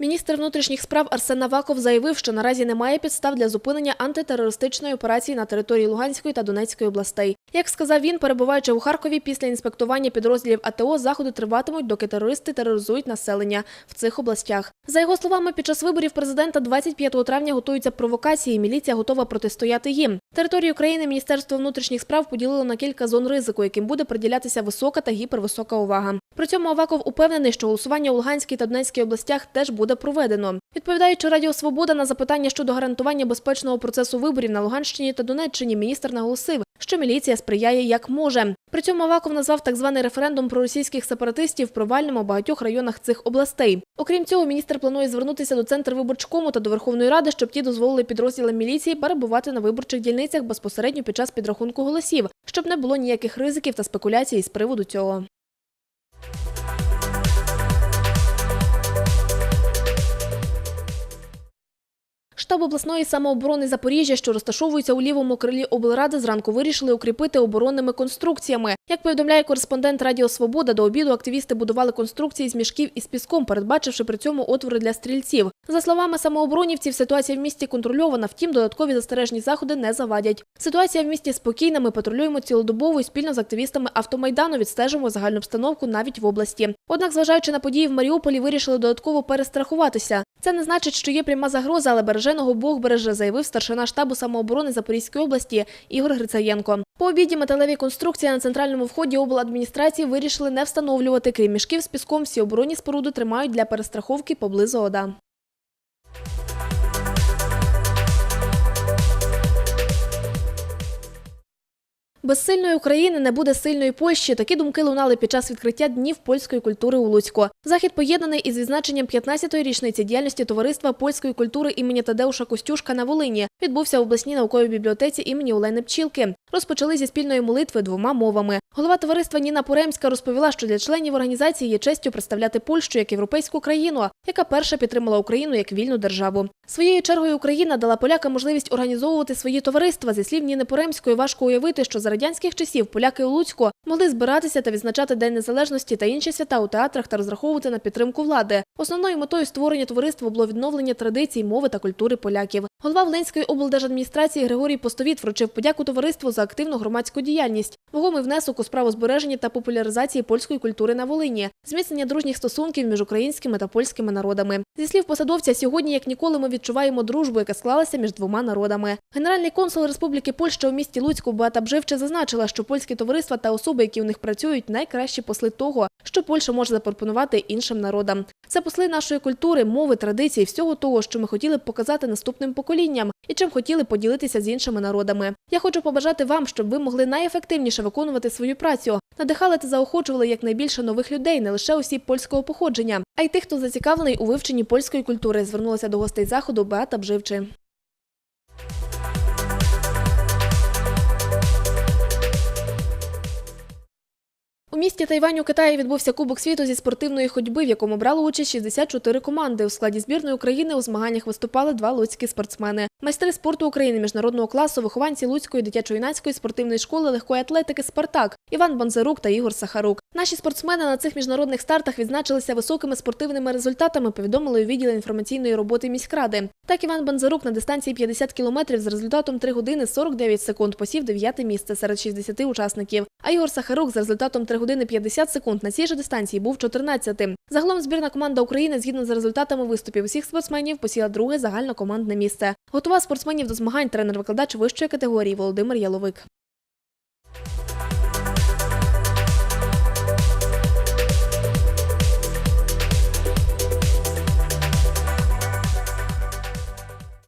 Міністр внутрішніх справ Арсен Аваков заявив, що наразі немає підстав для зупинення антитерористичної операції на території Луганської та Донецької областей. Як сказав він, перебуваючи у Харкові після інспектування підрозділів АТО, заходи триватимуть, доки терористи тероризують населення в цих областях. За його словами, під час виборів президента 25 травня готуються провокації. Міліція готова протистояти їм. Територію України Міністерство внутрішніх справ поділило на кілька зон ризику, яким буде приділятися висока та гіпервисока увага. При цьому Аваков упевнений, що голосування у Луганській та Донецькій областях теж буде проведено. Відповідаючи Радіо Свобода на запитання щодо гарантування безпечного процесу виборів на Луганщині та Донеччині, міністр наголосив, що міліція сприяє як може. При цьому Аваков назвав так званий референдум про російських сепаратистів провальним у багатьох районах цих областей. Окрім цього, міністр планує звернутися до центру виборчкому та до Верховної Ради, щоб ті дозволили підрозділам міліції перебувати на виборчих дільницях безпосередньо під час підрахунку голосів, щоб не було ніяких ризиків та спекуляцій з приводу цього. Штаб обласної самооборони Запоріжжя, що розташовується у лівому крилі облради, зранку вирішили укріпити оборонними конструкціями. Як повідомляє кореспондент Радіо Свобода, до обіду активісти будували конструкції з мішків із піском, передбачивши при цьому отвори для стрільців. За словами самооборонівців, ситуація в місті контрольована, втім, додаткові застережні заходи не завадять. Ситуація в місті спокійна. Ми патрулюємо цілодобово і спільно з активістами автомайдану відстежуємо загальну обстановку навіть в області. Однак, зважаючи на події в Маріуполі, вирішили додатково перестрахуватися. Це не значить, що є пряма загроза, але береженого Бог береже, заявив старшина штабу самооборони Запорізької області Ігор Грицаєнко. По обіді металеві конструкції на центральному вході обладміністрації вирішили не встановлювати. Крім мішків з піском, всі оборонні споруди тримають для перестраховки поблизу ОДА. Без сильної України не буде сильної Польщі. Такі думки лунали під час відкриття днів польської культури у Луцьку. Захід поєднаний із відзначенням 15-ї річниці діяльності товариства польської культури імені Тадеуша Костюшка на Волині. Відбувся в обласній науковій бібліотеці імені Олени Пчілки. Розпочали зі спільної молитви двома мовами. Голова товариства Ніна Поремська розповіла, що для членів організації є честю представляти Польщу як європейську країну, яка перша підтримала Україну як вільну державу. Своєю чергою Україна дала полякам можливість організовувати свої товариства. Зі слів Ніни Поремської, важко уявити, що за радянських часів поляки у Луцьку могли збиратися та відзначати День Незалежності та інші свята у театрах та розраховувати на підтримку влади. Основною метою створення товариства було відновлення традицій, мови та культури поляків. Голова Волинської облдержадміністрації Григорій Постовіт вручив подяку товариству за активну громадську діяльність, вагомий внесок у справу збереження та популяризації польської культури на Волині, зміцнення дружніх стосунків між українськими та польськими народами. Зі слів посадовця, сьогодні, як ніколи, ми відчуваємо дружбу, яка склалася між двома народами. Генеральний консул Республіки Польща у місті Луцьку Беата Бживче зазначила, що польські товариства та особи, які в них працюють, найкращі посли того, що Польща може запропонувати іншим народам. Це посли нашої культури, мови, традицій, всього того, що ми хотіли б показати наступним поколінням і чим хотіли поділитися з іншими народами. Я хочу побажати вам, щоб ви могли найефективніше виконувати свою працю, надихали та заохочували якнайбільше нових людей, не лише осіб польського походження, а й тих, хто зацікавлений у вивченні польської культури. Звернулася до гостей заходу Беата Бживчи. Місті Тайвань у Китаї відбувся Кубок світу зі спортивної ходьби, в якому брали участь 64 команди. У складі збірної України у змаганнях виступали два луцькі спортсмени. Майстри спорту України міжнародного класу, вихованці Луцької дитячо-юнацької спортивної школи легкої атлетики Спартак Іван Бонзарук та Ігор Сахарук. Наші спортсмени на цих міжнародних стартах відзначилися високими спортивними результатами. Повідомили у відділі інформаційної роботи міськради. Так Іван Бонзарук на дистанції 50 кілометрів з результатом 3 години 49 секунд посів дев'яте місце серед 60 учасників. А Ігор Сахарук з результатом 3 години 50 секунд на цій же дистанції був 14-тим. Загалом збірна команда України згідно з результатами виступів усіх спортсменів посіла друге загальнокомандне місце. Готував спортсменів до змагань тренер-викладач вищої категорії Володимир Яловик.